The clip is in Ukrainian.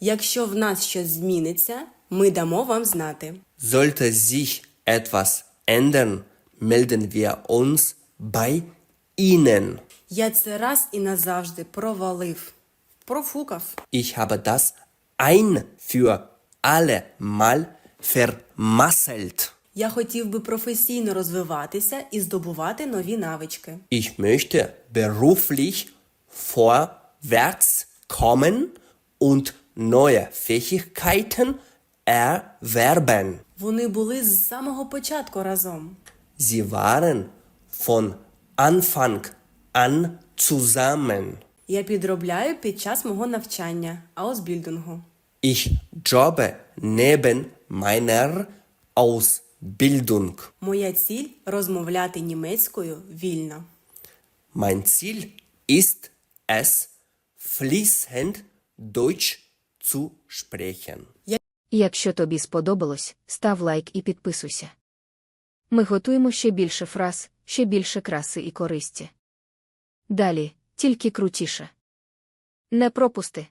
Якщо в нас щось зміниться, ми дамо вам знати. Sollte sich etwas ändern, melden wir uns bei Ihnen. Я це раз і назавжди провалив. Профукав. Ich habe das ein für alle Mal vermasselt. Я хотів би професійно розвиватися і здобувати нові навички. Ich möchte beruflich vorwärts kommen und neue Fähigkeiten erwerben. Вони були з самого початку разом. Sie waren von Anfang an zusammen. Я підробляю під час мого навчання, аусбільдингу. Ich jobbe neben meiner Ausbildung. Моя ціль розмовляти німецькою вільно. Mein Ziel ist es, fließend Deutsch zu sprechen. Якщо тобі сподобалось, став лайк і підписуйся. Ми готуємо ще більше фраз, ще більше краси і користі. Далі, тільки крутіше. Не пропусти!